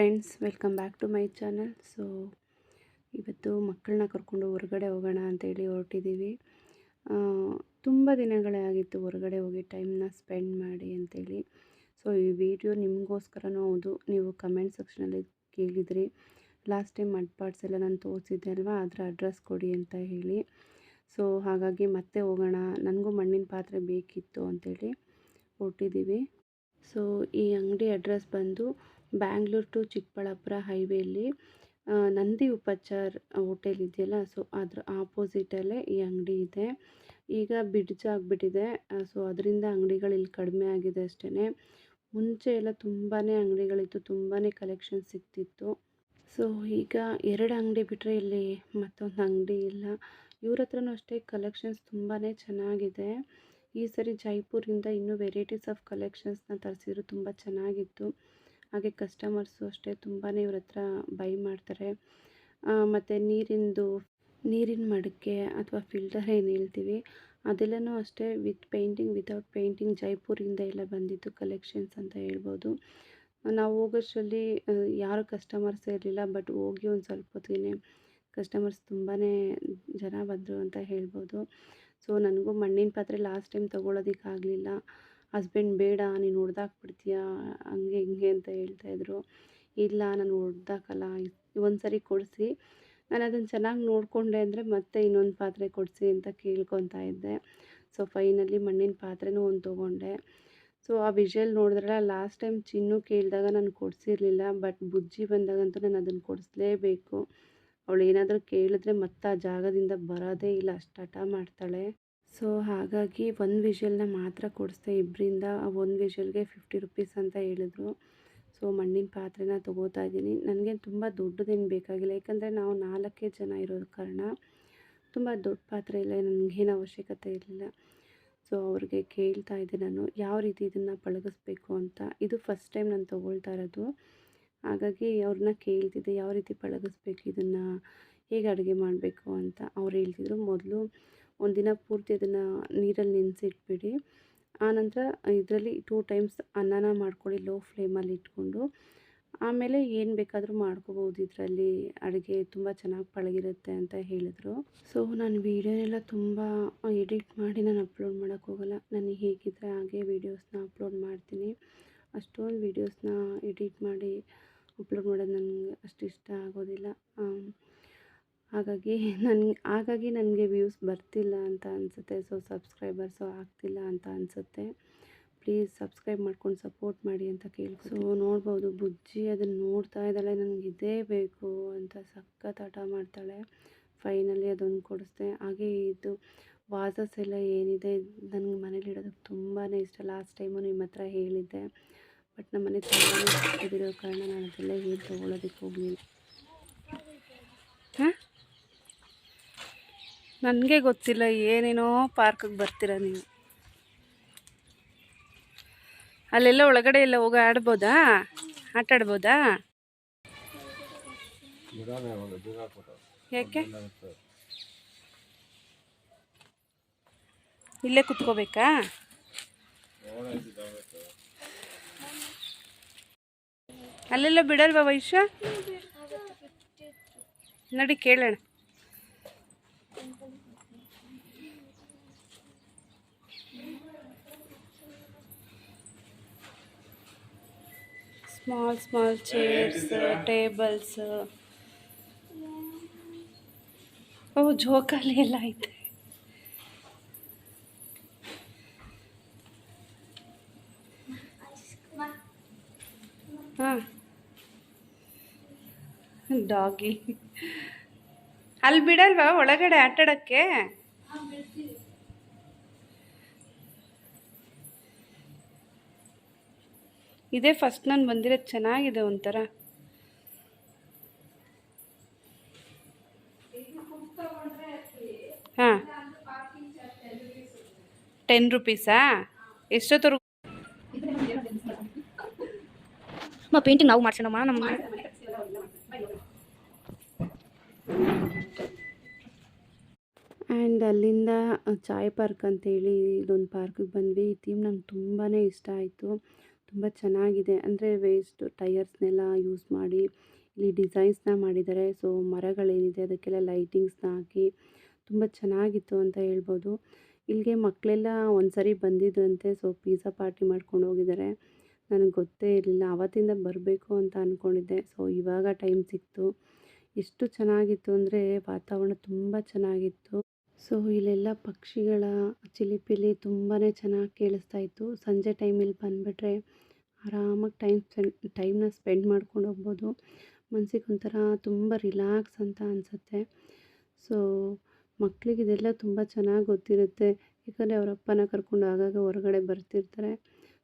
Friends welcome back to my channel so ಇವತ್ತು ಮಕ್ಕಳನ್ನ ಕರ್ಕೊಂಡು ಹೊರಗಡೆ ಹೋಗೋಣ ಅಂತೇಳಿ ಹೊರಟಿದ್ದೀವಿ ತುಂಬ ದಿನಗಳೇ ಆಗಿತ್ತು ಹೊರಗಡೆ ಹೋಗಿ ಟೈಮ್ನ ಸ್ಪೆಂಡ್ ಮಾಡಿ ಅಂತೇಳಿ ಸೊ ಈ ವಿಡಿಯೋ ನಿಮಗೋಸ್ಕರನೂ ಹೌದು. ನೀವು ಕಮೆಂಟ್ ಸೆಕ್ಷನಲ್ಲಿ ಕೇಳಿದ್ರಿ. ಲಾಸ್ಟ್ ಟೈಮ್ ಮಡ್ ಪಾರ್ಟ್ಸ್ ಎಲ್ಲ ನಾನು ತೋರಿಸಿದ್ದೆ ಅಲ್ವಾ? ಅದರ ಅಡ್ರೆಸ್ ಕೊಡಿ ಅಂತ ಹೇಳಿ. ಸೊ ಹಾಗಾಗಿ ಮತ್ತೆ ಹೋಗೋಣ. ನನಗೂ ಮಣ್ಣಿನ ಪಾತ್ರೆ ಬೇಕಿತ್ತು ಅಂತೇಳಿ ಹೊರಟಿದ್ದೀವಿ ಸೊ ಈ ಅಂಗಡಿ ಅಡ್ರೆಸ್ ಬಂದು ಬ್ಯಾಂಗ್ಳೂರ್ ಟು ಚಿಕ್ಕಬಳ್ಳಾಪುರ ಹೈವೇಲಿ ನಂದಿ ಉಪಚಾರ್ ಹೋಟೆಲ್ ಇದೆಯಲ್ಲ, ಸೊ ಅದ್ರ ಆಪೋಸಿಟಲ್ಲೇ ಈ ಅಂಗಡಿ ಇದೆ. ಈಗ ಬಿಡ್ಜ್ ಆಗಿಬಿಟ್ಟಿದೆ ಸೊ ಅದರಿಂದ ಅಂಗಡಿಗಳು ಇಲ್ಲಿ ಕಡಿಮೆ ಆಗಿದೆ ಅಷ್ಟೇ ಮುಂಚೆ ಎಲ್ಲ ತುಂಬಾ ಅಂಗಡಿಗಳಿತ್ತು ತುಂಬಾ ಕಲೆಕ್ಷನ್ ಸಿಗ್ತಿತ್ತು. ಸೊ ಈಗ ಎರಡು ಅಂಗಡಿ ಬಿಟ್ಟರೆ ಇಲ್ಲಿ ಮತ್ತೊಂದು ಅಂಗಡಿ ಇಲ್ಲ. ಇವ್ರ ಹತ್ರನೂ ಅಷ್ಟೇ ಕಲೆಕ್ಷನ್ಸ್ ತುಂಬಾ ಚೆನ್ನಾಗಿದೆ. ಈ ಸರಿ ಜೈಪುರಿಂದ ಇನ್ನೂ ವೆರೈಟೀಸ್ ಆಫ್ ಕಲೆಕ್ಷನ್ಸ್ನ ತರಿಸಿದ್ರು ತುಂಬ ಚೆನ್ನಾಗಿತ್ತು. ಹಾಗೆ ಕಸ್ಟಮರ್ಸು ಅಷ್ಟೇ ತುಂಬಾ ಇವ್ರ ಹತ್ರ ಬೈ ಮಾಡ್ತಾರೆ. ಮತ್ತು ನೀರಿಂದು, ನೀರಿನ ಮಡಕೆ ಅಥವಾ ಫಿಲ್ಟರ್ ಏನು ಹೇಳ್ತೀವಿ, ಅದೆಲ್ಲನೂ ಅಷ್ಟೇ ವಿತ್ ಪೇಂಟಿಂಗ್ ವಿತೌಟ್ ಪೇಂಟಿಂಗ್ ಜೈಪುರಿಂದ ಎಲ್ಲ ಬಂದಿತ್ತು ಕಲೆಕ್ಷನ್ಸ್ ಅಂತ ಹೇಳ್ಬೋದು. ನಾವು ಹೋಗೋಷ್ಟರಲ್ಲಿ ಯಾರು ಕಸ್ಟಮರ್ಸ್ ಇರಲಿಲ್ಲ ಬಟ್ ಹೋಗಿ ಒಂದು ಸ್ವಲ್ಪ ಹೊತ್ತಿಗೆ ಕಸ್ಟಮರ್ಸ್ ತುಂಬಾ ಜನ ಬಂದರು ಅಂತ ಹೇಳ್ಬೋದು. ಸೊ ನನಗೂ ಮಣ್ಣಿನ ಪಾತ್ರೆ ಲಾಸ್ಟ್ ಟೈಮ್ ತೊಗೊಳೋದಕ್ಕಾಗಲಿಲ್ಲ. ಹಸ್ಬೆಂಡ್, ಬೇಡ, ನೀನು ಹೊಡ್ದಾಕ್ಬಿಡ್ತೀಯ? ಹಂಗೆ, ಹಿಂಗೆ ಅಂತ ಹೇಳ್ತಾಯಿದ್ರು ಇಲ್ಲ, ನಾನು ಹೊಡ್ದಾಕಲ್ಲ. ಒಂದು ಸರಿ ಕೊಡಿಸಿ. ನಾನು ಅದನ್ನು ಚೆನ್ನಾಗಿ ನೋಡಿಕೊಂಡೆ ಅಂದರೆ ಮತ್ತೆ ಇನ್ನೊಂದು ಪಾತ್ರೆ ಕೊಡಿಸಿ ಅಂತ ಕೇಳ್ಕೊತಾ ಇದ್ದೆ. ಸೊ ಫೈನಲಿ ಮಣ್ಣಿನ ಪಾತ್ರೆನೂ ಒಂದು ತೊಗೊಂಡೆ. ಸೊ ಆ ವಿಷಲ್ ನೋಡಿದ್ರಲ್ಲ ಲಾಸ್ಟ್ ಟೈಮ್ ಚಿನ್ನು ಕೇಳಿದಾಗ ನಾನು ಕೊಡಿಸಿರ್ಲಿಲ್ಲ. ಬಟ್ ಬುಜ್ಜಿ ಬಂದಾಗಂತೂ ನಾನು ಅದನ್ನು ಕೊಡಿಸ್ಲೇಬೇಕು. ಅವಳು ಏನಾದರೂ ಕೇಳಿದ್ರೆ ಮತ್ತೆ ಆ ಜಾಗದಿಂದ ಬರೋದೇ ಇಲ್ಲ. ಅಷ್ಟು ಹಠ ಮಾಡ್ತಾಳೆ. ಸೊ ಹಾಗಾಗಿ ಒಂದು ವಿಷಲ್ನ ಮಾತ್ರ ಕೊಡಿಸ್ದೆ ಇಬ್ಬರಿಂದ ಒಂದು ವಿಷಲ್ಗೆ ಫಿಫ್ಟಿ ರುಪೀಸ್ ಅಂತ ಹೇಳಿದ್ರು. ಸೊ ಮಣ್ಣಿನ ಪಾತ್ರೆನ ತೊಗೋತಾ ಇದ್ದೀನಿ. ನನಗೆ ತುಂಬ ದೊಡ್ಡದೇನು ಬೇಕಾಗಿಲ್ಲ. ಯಾಕಂದರೆ ನಾವು ನಾಲ್ಕೇ ಜನ ಇರೋ ಕಾರಣ ತುಂಬ ದೊಡ್ಡ ಪಾತ್ರೆ ಇಲ್ಲ, ನನಗೇನು ಅವಶ್ಯಕತೆ ಇರಲಿಲ್ಲ. ಸೊ ಅವ್ರಿಗೆ ಕೇಳ್ತಾ ಇದ್ದೆ ನಾನು, ಯಾವ ರೀತಿ ಇದನ್ನು ಪಳಗಿಸ್ಬೇಕು ಅಂತ. ಇದು ಫಸ್ಟ್ ಟೈಮ್ ನಾನು ತೊಗೊಳ್ತಾ ಇರೋದು. ಹಾಗಾಗಿ ಅವ್ರನ್ನ ಕೇಳ್ತಿದ್ದೆ, ಯಾವ ರೀತಿ ಪಳಗಿಸ್ಬೇಕು ಇದನ್ನು, ಹೇಗೆ ಅಡುಗೆ ಮಾಡಬೇಕು ಅಂತ. ಅವ್ರು ಹೇಳ್ತಿದ್ರು, ಮೊದಲು ಒಂದಿನ ಪೂರ್ತಿ ಅದನ್ನು ನೀರಲ್ಲಿ ನೆನೆಸಿಟ್ಬಿಡಿ. ಆನಂತರ ಇದರಲ್ಲಿ ಟೂ ಟೈಮ್ಸ್ ಅನ್ನನ ಮಾಡ್ಕೊಳ್ಳಿ ಲೋ ಫ್ಲೇಮಲ್ಲಿ ಇಟ್ಕೊಂಡು. ಆಮೇಲೆ ಏನು ಬೇಕಾದರೂ ಮಾಡ್ಕೋಬೋದು ಇದರಲ್ಲಿ. ಅಡುಗೆ ತುಂಬ ಚೆನ್ನಾಗಿ ಪಳಗಿರುತ್ತೆ ಅಂತ ಹೇಳಿದರು. ಸೊ ನಾನು ವೀಡಿಯೋನೆಲ್ಲ ತುಂಬ ಎಡಿಟ್ ಮಾಡಿ ನಾನು ಅಪ್ಲೋಡ್ ಮಾಡೋಕ್ಕೋಗಲ್ಲ ನಾನು ಹೇಗಿದ್ದರೆ ಹಾಗೆ ವೀಡಿಯೋಸ್ನ ಅಪ್ಲೋಡ್ ಮಾಡ್ತೀನಿ. ಅಷ್ಟೊಂದು ವೀಡಿಯೋಸ್ನ ಎಡಿಟ್ ಮಾಡಿ ಅಪ್ಲೋಡ್ ಮಾಡೋದು ನನಗೆ ಅಷ್ಟು ಇಷ್ಟ ಆಗೋದಿಲ್ಲ. ಹಾಗಾಗಿ ನನ್ಗೆ ಹಾಗಾಗಿ ನನಗೆ ವ್ಯೂಸ್ ಬರ್ತಿಲ್ಲ ಅಂತ ಅನಿಸುತ್ತೆ. ಸೊ ಸಬ್ಸ್ಕ್ರೈಬರ್ಸು ಆಗ್ತಿಲ್ಲ ಅಂತ ಅನಿಸುತ್ತೆ. ಪ್ಲೀಸ್ ಸಬ್ಸ್ಕ್ರೈಬ್ ಮಾಡ್ಕೊಂಡು ಸಪೋರ್ಟ್ ಮಾಡಿ ಅಂತ ಕೇಳಿ ಸೊ ನೋಡ್ಬೋದು, ಬುಜ್ಜಿ ಅದನ್ನು ನೋಡ್ತಾ ಇದ್ದಾಳೆ. ನನಗೆ ಇದೇ ಬೇಕು ಅಂತ ಸಖತ್ ಆಟ ಮಾಡ್ತಾಳೆ. ಫೈನಲಿ ಅದೊಂದು ಕೊಡಿಸ್ದೆ. ಹಾಗೆ ಇದು ವಾಸಸ್ ಎಲ್ಲ ಏನಿದೆ, ನನಗೆ ಮನೇಲಿ ಇಡೋದಕ್ಕೆ ತುಂಬಾ ಇಷ್ಟ. ಲಾಸ್ಟ್ ಟೈಮು ನಿಮ್ಮ ಹತ್ರ ಹೇಳಿದ್ದೆ. ಬಟ್ ನಮ್ಮ ಮನೆ ತುಂಬ ಕಾರಣ ನಾನು ಅದೆಲ್ಲ ಏನು ತೊಗೊಳೋದಕ್ಕೆ ಹೋಗಲಿಲ್ಲ. ಹಾಂ? ನನಗೆ ಗೊತ್ತಿಲ್ಲ, ಏನೇನೋ ಪಾರ್ಕಿಗೆ ಬರ್ತೀರ ನೀವು. ಅಲ್ಲೆಲ್ಲ ಒಳಗಡೆ ಎಲ್ಲ ಹೋಗಿ ಆಡ್ಬೋದಾ? ಆಟ ಆಡ್ಬೋದಾ? ಯಾಕೆ? ಇಲ್ಲೇ ಕುತ್ಕೋಬೇಕಾ? ಅಲ್ಲೆಲ್ಲ ಬಿಡಲ್ವಾ ವೈಶ್ಯ? ನಡಿ ಕೇಳೋಣ. ಸ್ಮಾಲ್ ಸ್ಮಾಲ್ ಚೇರ್ಸ್ ಟೇಬಲ್ಸ್ ಓ ಜೋಕಾಲಿ ಎಲ್ಲ ಐತೆ ಹಾಂ ಡಾಗಿ ಅಲ್ಲಿ ಬಿಡಲ್ವಾ ಒಳಗಡೆ ಆಟಾಡೋಕ್ಕೆ। ಇದೇ ಫಸ್ಟ್ ನಾನು ಬಂದಿರೋದು ಚೆನ್ನಾಗಿದೆ ಒಂಥರ. ಹಾಂ. ಟೆನ್ ರುಪೀಸಾ ಎಷ್ಟೊತ್ತವರೆಗೂ? ಪೇಂಟಿಂಗ್ ನಾವು ಮಾಡ್ಸೋಣಮ್ಮ ನಮ್ಮ ಆ್ಯಂಡ್ ಅಲ್ಲಿಂದ ಚಾಯ್ ಪಾರ್ಕ್ ಅಂತೇಳಿ ಇದೊಂದು ಪಾರ್ಕಿಗೆ ಬಂದ್ವಿ. ಈ ಥೀಮ್ ನಂಗೆ ತುಂಬಾ ಇಷ್ಟ ಆಯಿತು. ತುಂಬ ಚೆನ್ನಾಗಿದೆ. ಅಂದರೆ ವೇಸ್ಟ್ ಟಯರ್ಸ್ನೆಲ್ಲ ಯೂಸ್ ಮಾಡಿ, ಇಲ್ಲಿ ಡಿಸೈನ್ಸ್ನ ಮಾಡಿದ್ದಾರೆ. ಸೊ ಮರಗಳೇನಿದೆ, ಅದಕ್ಕೆಲ್ಲ ಲೈಟಿಂಗ್ಸ್ನ ಹಾಕಿ ತುಂಬ ಚೆನ್ನಾಗಿತ್ತು ಅಂತ ಹೇಳ್ಬೋದು. ಇಲ್ಲಿಗೆ ಮಕ್ಕಳೆಲ್ಲ ಒಂದು ಸರಿ ಬಂದಿದ್ರಂತೆ ಸೊ ಪಿಜ್ಜಾ ಪಾರ್ಟಿ ಮಾಡ್ಕೊಂಡು ಹೋಗಿದ್ದಾರೆ. ನನಗೆ ಗೊತ್ತೇ ಇರಲಿಲ್ಲ ಆವತ್ತಿಂದ ಬರಬೇಕು ಅಂತ ಅಂದ್ಕೊಂಡಿದ್ದೆ ಸೊ ಇವಾಗ ಟೈಮ್ ಸಿಕ್ತು. ಎಷ್ಟು ಚೆನ್ನಾಗಿತ್ತು ಅಂದರೆ ವಾತಾವರಣ ತುಂಬ ಚೆನ್ನಾಗಿತ್ತು. ಸೊ ಇಲ್ಲೆಲ್ಲ ಪಕ್ಷಿಗಳ ಚಿಲಿಪಿಲಿ ತುಂಬಾ ಚೆನ್ನಾಗಿ ಕೇಳಿಸ್ತಾ ಇತ್ತು. ಸಂಜೆ ಟೈಮಲ್ಲಿ ಬಂದುಬಿಟ್ರೆ ಆರಾಮಾಗಿ ಟೈಮ್ ಸ್ಪೆಂಡ್ ಟೈಮ್ನ ಸ್ಪೆಂಡ್ ಮಾಡ್ಕೊಂಡು ಹೋಗ್ಬೋದು. ಮನ್ಸಿಗೆ ಒಂಥರ ತುಂಬ ರಿಲ್ಯಾಕ್ಸ್ ಅಂತ ಅನಿಸುತ್ತೆ. ಸೊ ಮಕ್ಕಳಿಗೆ ಇದೆಲ್ಲ ತುಂಬ ಚೆನ್ನಾಗಿ ಗೊತ್ತಿರುತ್ತೆ. ಯಾಕಂದರೆ ಅವ್ರ ಅಪ್ಪನ ಕರ್ಕೊಂಡು ಆಗಾಗ ಹೊರಗಡೆ ಬರ್ತಿರ್ತಾರೆ.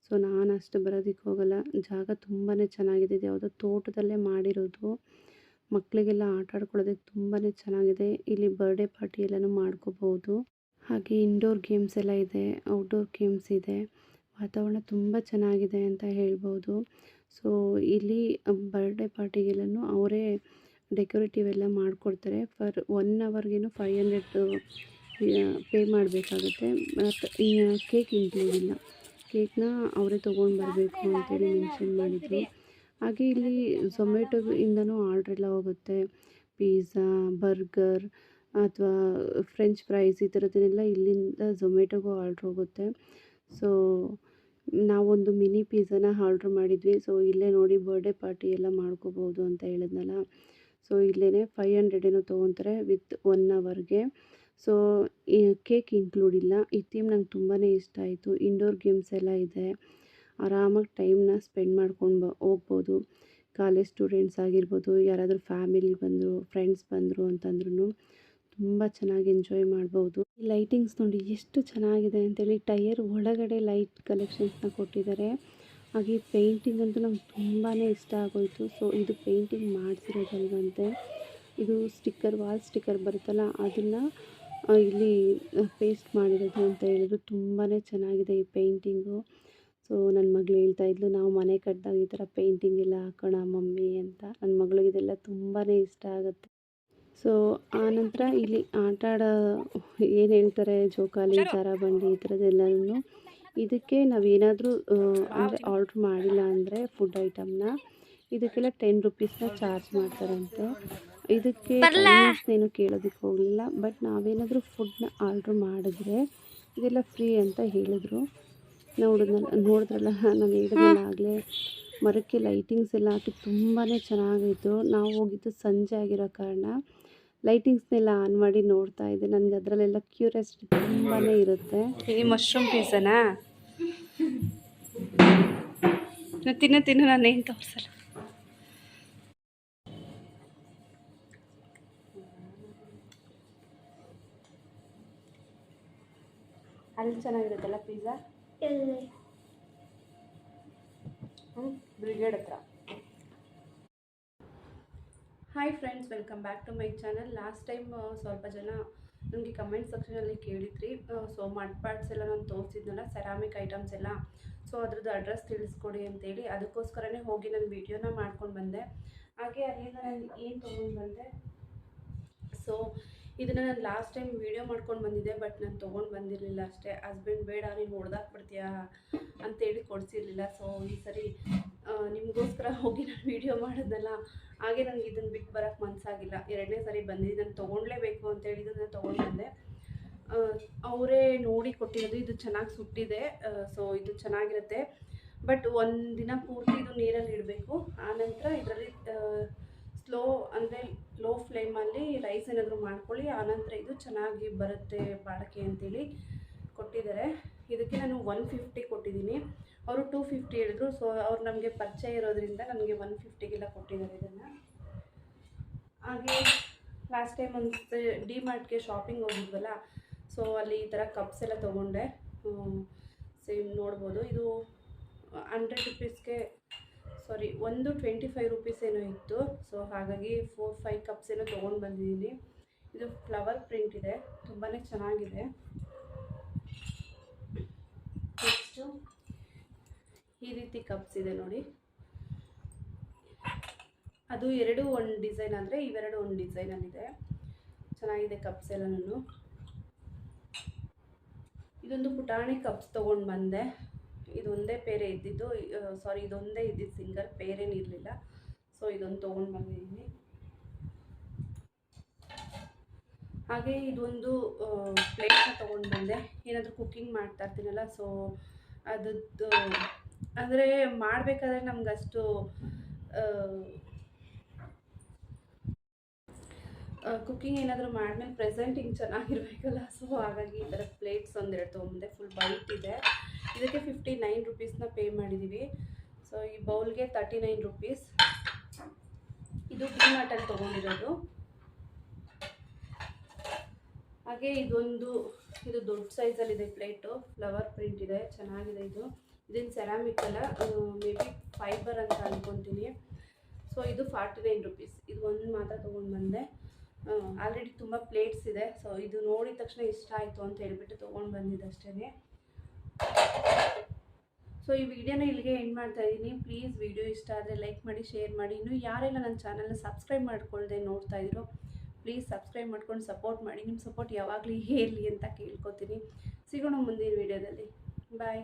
ಸೊ ನಾನು ಅಷ್ಟು ಬರೋದಕ್ಕೆ ಹೋಗಲ್ಲ. ಜಾಗ ತುಂಬಾ ಚೆನ್ನಾಗಿದೆ. ಯಾವುದೋ ತೋಟದಲ್ಲೇ ಮಾಡಿರೋದು. ಮಕ್ಕಳಿಗೆಲ್ಲ ಆಟ ಆಡ್ಕೊಳ್ಳೋದಕ್ಕೆ ತುಂಬಾ ಚೆನ್ನಾಗಿದೆ. ಇಲ್ಲಿ ಬರ್ಡೇ ಪಾರ್ಟಿ ಎಲ್ಲನೂ ಮಾಡ್ಕೋಬಹುದು ಹಾಗೆ ಇಂಡೋರ್ ಗೇಮ್ಸ್ ಎಲ್ಲ ಇದೆ ಔಟ್ಡೋರ್ ಗೇಮ್ಸ್ ಇದೆ. ವಾತಾವರಣ ತುಂಬ ಚೆನ್ನಾಗಿದೆ ಅಂತ ಹೇಳ್ಬೋದು. ಸೊ ಇಲ್ಲಿ ಬರ್ಡೇ ಪಾರ್ಟಿಗೆಲ್ಲನೂ ಅವರೇ ಡೆಕೋರೇಟಿವ್ ಎಲ್ಲ ಮಾಡಿಕೊಡ್ತಾರೆ. ಫರ್ ಒನ್ ಅವರ್ಗೇನು ಫೈವ್ ಹಂಡ್ರೆಡ್ ಪೇ ಮಾಡಬೇಕಾಗುತ್ತೆ. ಕೇಕ್ ಇನ್ಕ್ಲೂಡ್ ಇಲ್ಲ. ಕೇಕ್ನ ಅವರೇ ತೊಗೊಂಡು ಬರಬೇಕು ಅಂತೇಳಿ ಮೆನ್ಷನ್ ಮಾಡಿದರು. ಹಾಗೆ ಇಲ್ಲಿ ಝೊಮ್ಯಾಟೊಯಿಂದನೂ ಆರ್ಡ್ರ್ ಎಲ್ಲ ಹೋಗುತ್ತೆ. ಪಿಝಾ ಬರ್ಗರ್ ಅಥವಾ ಫ್ರೆಂಚ್ ಫ್ರೈಸ್ ಈ ಥರದ್ದನ್ನೆಲ್ಲ ಇಲ್ಲಿಂದ ಝೊಮ್ಯಾಟೊಗೂ ಆರ್ಡ್ರ್ ಹೋಗುತ್ತೆ. ಸೊ ನಾವೊಂದು ಮಿನಿ ಪಿಝಾನ ಆರ್ಡ್ರ್ ಮಾಡಿದ್ವಿ. ಸೊ ಇಲ್ಲೇ ನೋಡಿ ಬರ್ಡೇ ಪಾರ್ಟಿ ಎಲ್ಲ ಮಾಡ್ಕೋಬೋದು ಅಂತ ಹೇಳಿದ್ನಲ್ಲ. ಸೊ ಇಲ್ಲೇ ಫೈವ್ ಹಂಡ್ರೆಡ್ ಏನೋ ತೊಗೊತಾರೆ ವಿತ್ ಒನ್ ಅವರ್ಗೆ ಸೊ ಕೇಕ್ ಇನ್ಕ್ಲೂಡ್ ಇಲ್ಲ. ಈ ಥೀಮ್ ನಂಗೆ ತುಂಬಾ ಇಷ್ಟ ಆಯಿತು. ಇಂಡೋರ್ ಗೇಮ್ಸ್ ಎಲ್ಲ ಇದೆ. ಆರಾಮಾಗಿ ಟೈಮ್ನ ಸ್ಪೆಂಡ್ ಮಾಡ್ಕೊಂಡು ಬ ಹೋಗ್ಬೋದು. ಕಾಲೇಜ್ ಸ್ಟೂಡೆಂಟ್ಸ್ ಆಗಿರ್ಬೋದು, ಯಾರಾದರೂ ಫ್ಯಾಮಿಲಿ ಬಂದರು, ಫ್ರೆಂಡ್ಸ್ ಬಂದರು ಅಂತಂದ್ರೂ ತುಂಬ ಚೆನ್ನಾಗಿ ಎಂಜಾಯ್ ಮಾಡ್ಬೋದು. ಲೈಟಿಂಗ್ಸ್ ನೋಡಿ ಎಷ್ಟು ಚೆನ್ನಾಗಿದೆ ಅಂತೇಳಿ ಟೈಯರ್ ಒಳಗಡೆ ಲೈಟ್ ಕಲೆಕ್ಷನ್ಸ್ನ ಕೊಟ್ಟಿದ್ದಾರೆ. ಹಾಗೆ ಪೇಂಟಿಂಗ್ ಅಂತೂ ನಂಗೆ ತುಂಬಾ ಇಷ್ಟ ಆಗೋಯಿತು. ಸೊ, ಇದು ಪೇಂಟಿಂಗ್ ಮಾಡಿಸಿರೋದಲ್ವಂತೆ. ಇದು ಸ್ಟಿಕ್ಕರ್, ವಾಲ್ ಸ್ಟಿಕ್ಕರ್ ಬರುತ್ತಲ್ಲ, ಅದನ್ನು ಇಲ್ಲಿ ಪೇಸ್ಟ್ ಮಾಡಿರೋದು ಅಂತ ಹೇಳಿದ್ರು. ತುಂಬಾ ಚೆನ್ನಾಗಿದೆ ಈ ಪೇಂಟಿಂಗು. ಸೊ ನನ್ನ ಮಗಳು ಹೇಳ್ತಾ ಇದ್ಲು ನಾವು ಮನೆ ಕಟ್ಟಿದಾಗ ಈ ಥರ ಪೇಂಟಿಂಗ್ ಎಲ್ಲ ಹಾಕೋಣ ಮಮ್ಮಿ ಅಂತ. ನನ್ನ ಮಗಳಿಗೆ ಇದೆಲ್ಲ ತುಂಬಾ ಇಷ್ಟ ಆಗುತ್ತೆ. ಸೊ ಆನಂತರ ಇಲ್ಲಿ ಆಟ ಆಡೋ ಏನು ಹೇಳ್ತಾರೆ ಜೋಕಾಲಿ ಜಾರಬಂಡಿ ಈ ಥರದ್ದೆಲ್ಲನೂ ಇದಕ್ಕೆ ನಾವೇನಾದರೂ ಅಂದರೆ ಆರ್ಡ್ರ್ ಮಾಡಿಲ್ಲ ಅಂದರೆ ಫುಡ್ ಐಟಮ್ನ ಇದಕ್ಕೆಲ್ಲ ಟೆನ್ ರುಪೀಸ್ನ ಚಾರ್ಜ್ ಮಾಡ್ತಾರಂತೆ. ಇದಕ್ಕೆ ಏನು ಕೇಳೋದಕ್ಕೆ ಹೋಗಲಿಲ್ಲ ಬಟ್ ನಾವೇನಾದರೂ ಫುಡ್ನ ಆರ್ಡ್ರ್ ಮಾಡಿದ್ರೆ ಇದೆಲ್ಲ ಫ್ರೀ ಅಂತ ಹೇಳಿದ್ರು. ನೋಡಿದ್ನಲ್ಲ ನೋಡಿದ್ರಲ್ಲ, ನಾನು ಹೇಳಿದ್ನಲ್ಲ ಆಗಲೇ, ಮರಕ್ಕೆ ಲೈಟಿಂಗ್ಸ್ ಎಲ್ಲ ಹಾಕಿ ತುಂಬಾ ಚೆನ್ನಾಗಿತ್ತು. ನಾವು ಹೋಗಿದ್ದು ಸಂಜೆ ಆಗಿರೋ ಕಾರಣ ಲೈಟಿಂಗ್ಸ್ನೆಲ್ಲ ಆನ್ ಮಾಡಿ ನೋಡ್ತಾ ಇದ್ದೆ. ನನಗೆ ಅದರಲ್ಲೆಲ್ಲ ಕ್ಯೂರಿಯಾಸಿಟಿ ತುಂಬಾ ಇರುತ್ತೆ. ಈ ಮಶ್ರೂಮ್ ಪಿಜ್ಜಾನಾ ತಿನ್ನು ತಿನ್ನು, ನಾನು ಏನು ತೋರಿಸಲ್ಲ. ಅಲ್ಲಿ ಚೆನ್ನಾಗಿರುತ್ತಲ್ಲ ಪಿಜ್ಜಾ ಹ್ಞೂ ಬ್ರಿಗೇಡ್ ಹತ್ರ. Hi friends welcome back to my channel last time ಸ್ವಲ್ಪ ಜನ ನನಗೆ ಕಮೆಂಟ್ ಸೆಕ್ಷನಲ್ಲಿ ಕೇಳಿದ್ರಿ. ಸೊ ಮಡ್ ಪಾರ್ಟ್ಸ್ ಎಲ್ಲ ನಾನು ತೋರಿಸಿದ್ನಲ್ಲ ಸೆರಾಮಿಕ್ ಐಟಮ್ಸ್ ಎಲ್ಲ. ಸೊ ಅದ್ರದ್ದು ಅಡ್ರೆಸ್ ತಿಳಿಸ್ಕೊಡಿ ಅಂತೇಳಿ. ಅದಕ್ಕೋಸ್ಕರನೇ ಹೋಗಿ ನಾನು ವೀಡಿಯೋನ ಮಾಡ್ಕೊಂಡು ಬಂದೆ. ಹಾಗೆ ಅಲ್ಲಿಂದ ನಾನು ಏನು ತೊಗೊಂಡು ಬಂದೆ? ಸೊ ಇದನ್ನು ನಾನು ಲಾಸ್ಟ್ ಟೈಮ್ ವೀಡಿಯೋ ಮಾಡ್ಕೊಂಡು ಬಂದಿದ್ದೆ ಬಟ್ ನಾನು ತೊಗೊಂಡು ಬಂದಿರಲಿಲ್ಲ ಅಷ್ಟೇ. ಹಸ್ಬೆಂಡ್ ಬೇಡ, ನೀನು ಹೊಡೆದಾಕ್ಬಿಡ್ತೀಯಾ ಅಂತೇಳಿ ಕೊಡಿಸಿರ್ಲಿಲ್ಲ. ಸೊ ಈ ಸರಿ ನಿಮಗೋಸ್ಕರ ಹೋಗಿ ನಾನು ವೀಡಿಯೋ ಮಾಡಿದ್ನಲ್ಲ ಹಾಗೆ ನನಗೆ ಇದನ್ನು ಬಿಟ್ಟು ಬರೋಕ್ಕೆ ಮನಸ್ಸಾಗಿಲ್ಲ ಎರಡನೇ ಸರಿ ಬಂದಿದೆ ನಾನು ತೊಗೊಳ್ಲೇಬೇಕು ಅಂತೇಳಿ ಇದನ್ನು ತೊಗೊಂಡು ಬಂದೆ. ಅವರೇ ನೋಡಿ ಕೊಟ್ಟಿರೋದು, ಇದು ಚೆನ್ನಾಗಿ ಸುಟ್ಟಿದೆ. ಸೊ ಇದು ಚೆನ್ನಾಗಿರುತ್ತೆ. ಬಟ್ ಒಂದು ದಿನ ಪೂರ್ತಿ ಇದು ನೀರಲ್ಲಿ ಇಡಬೇಕು. ಆನಂತರ ಇದರಲ್ಲಿ ಸ್ಲೋ ಅಂದರೆ ಲೋ ಫ್ಲೇಮಲ್ಲಿ ರೈಸ್ ಏನಾದರೂ ಮಾಡ್ಕೊಳ್ಳಿ, ಆನಂತರ ಇದು ಚೆನ್ನಾಗಿ ಬರುತ್ತೆ ಬಾಳಕೆ ಅಂತೇಳಿ ಕೊಟ್ಟಿದ್ದಾರೆ. ಇದಕ್ಕೆ ನಾನು ಒನ್ ಫಿಫ್ಟಿ ಕೊಟ್ಟಿದ್ದೀನಿ. ಅವರು ಟೂ ಫಿಫ್ಟಿ ಹೇಳಿದ್ರು ಸೊ ಅವ್ರು ನಮಗೆ ಪರಿಚಯ ಇರೋದ್ರಿಂದ ನಮಗೆ ಒನ್ ಫಿಫ್ಟಿಗೆಲ್ಲ ಕೊಟ್ಟಿದ್ದಾರೆ ಇದನ್ನು. ಹಾಗೆ ಲಾಸ್ಟ್ ಟೈಮ್ ಒಂದು ಡಿ ಮಾರ್ಟ್ಗೆ ಶಾಪಿಂಗ್ ಹೋಗಿದ್ವಲ್ಲ ಸೊ ಅಲ್ಲಿ ಈ ಥರ ಕಪ್ಸ್ ಎಲ್ಲ ತೊಗೊಂಡೆ. ಸೇಮ್ ನೋಡ್ಬೋದು. ಇದು ಹಂಡ್ರೆಡ್ ರುಪೀಸ್ಗೆ ಸಾರಿ ಒಂದು ಟ್ವೆಂಟಿ ಫೈವ್ ರುಪೀಸ್ ಏನೋ ಇತ್ತು. ಸೊ ಹಾಗಾಗಿ ಫೋರ್ ಫೈವ್ ಕಪ್ಸ್ ಏನೋ ತೊಗೊಂಡು ಬಂದಿದ್ದೀನಿ. ಇದು ಫ್ಲವರ್ ಪ್ರಿಂಟ್ ಇದೆ. ತುಂಬಾ ಚೆನ್ನಾಗಿದೆ. ನೆಕ್ಸ್ಟು ಈ ರೀತಿ ಕಪ್ಸ್ ಇದೆ ನೋಡಿ. ಅದು ಎರಡು ಒಂದು ಡಿಸೈನ್ ಅಂದರೆ ಇವೆರಡು ಒಂದು ಡಿಸೈನಲ್ಲಿದೆ ಚೆನ್ನಾಗಿದೆ ಕಪ್ಸ್ ನಾನು ಇದೊಂದು ಪುಟಾಣಿ ಕಪ್ಸ್ ತೊಗೊಂಡು ಬಂದೆ. ಇದೊಂದೇ ಪೇರೆ ಇದ್ದಿದ್ದು ಸಾರಿ ಇದೊಂದೇ ಇದ್ದಿದ್ದು ಸಿಂಗಲ್ ಪೇರೇನು ಇರಲಿಲ್ಲ. ಸೊ ಇದೊಂದು ತೊಗೊಂಡು ಬಂದಿದ್ದೀನಿ. ಹಾಗೆ ಇದೊಂದು ಪ್ಲೇಟ್ನ ತೊಗೊಂಡು ಬಂದೆ. ಏನಾದರೂ ಕುಕ್ಕಿಂಗ್ ಮಾಡ್ತಾ ಇರ್ತೀನಲ್ಲ ಸೊ ಅದದ್ದು ಅಂದರೆ ಮಾಡಬೇಕಾದ್ರೆ ನಮ್ಗೆ ಅಷ್ಟು ಕುಕ್ಕಿಂಗ್ ಏನಾದರೂ ಮಾಡಿದ್ಮೇಲೆ ಪ್ರೆಸೆಂಟಿಂಗ್ ಚೆನ್ನಾಗಿರ್ಬೇಕಲ್ಲ. ಸೊ ಹಾಗಾಗಿ ಈ ಥರ ಪ್ಲೇಟ್ಸ್ ಒಂದೆರಡು ತೊಗೊಂಡೆ ಫುಲ್ ವೈಟ್ ಇದೆ. ಇದಕ್ಕೆ ಫಿಫ್ಟಿ ನೈನ್ ರುಪೀಸ್ನ ಪೇ ಮಾಡಿದ್ದೀವಿ ಸೊ ಈ ಬೌಲ್ಗೆ ತರ್ಟಿ ನೈನ್ ರುಪೀಸ್ ಇದು ಡಿಮಾರ್ಟಲ್ಲಿ ತೊಗೊಂಡಿರೋದು. ಹಾಗೆ ಇದೊಂದು, ಇದು ದೊಡ್ಡ ಸೈಜಲ್ಲಿದೆ ಪ್ಲೇಟು. ಫ್ಲವರ್ ಪ್ರಿಂಟ್ ಇದೆ, ಚೆನ್ನಾಗಿದೆ ಇದು. ಇದನ್ನು ಸೆರಾಮಿಕ್ ಅಲ್ಲ ಮೇ ಬಿ ಫೈಬರ್ ಅಂತ ಅಂದ್ಕೊತೀನಿ ಸೊ ಇದು ಫಾರ್ಟಿ ನೈನ್ ರುಪೀಸ್ ಇದು ಒಂದು ಮಾತ್ರ ತೊಗೊಂಡು ಬಂದೆ. ಆಲ್ರೆಡಿ ತುಂಬ ಪ್ಲೇಟ್ಸ್ ಇದೆ. ಸೊ ಇದು ನೋಡಿದ ತಕ್ಷಣ ಇಷ್ಟ ಆಯಿತು ಅಂತ ಹೇಳ್ಬಿಟ್ಟು ತೊಗೊಂಡು ಬಂದಿದ್ದು ಅಷ್ಟೇ ಸೊ ಈ ವಿಡಿಯೋನ ಇಲ್ಲಿಗೆ ಎಂಡ್ ಮಾಡ್ತಾ ಇದ್ದೀನಿ. ಪ್ಲೀಸ್ ವಿಡಿಯೋ ಇಷ್ಟ ಆದರೆ ಲೈಕ್ ಮಾಡಿ ಶೇರ್ ಮಾಡಿ. ಇನ್ನು ಯಾರೆಲ್ಲ ನನ್ನ ಚಾನಲ್ನ ಸಬ್ಸ್ಕ್ರೈಬ್ ಮಾಡ್ಕೊಳ್ಳದೆ ನೋಡ್ತಾ ಇದ್ರು ಪ್ಲೀಸ್ ಸಬ್ಸ್ಕ್ರೈಬ್ ಮಾಡ್ಕೊಂಡು ಸಪೋರ್ಟ್ ಮಾಡಿ. ನಿಮ್ಮ ಸಪೋರ್ಟ್ ಯಾವಾಗಲೂ ಇರಲಿ ಅಂತ ಕೇಳ್ಕೊತೀನಿ. ಸಿಗೋಣ ಮುಂದಿನ ವಿಡಿಯೋದಲ್ಲಿ. ಬಾಯ್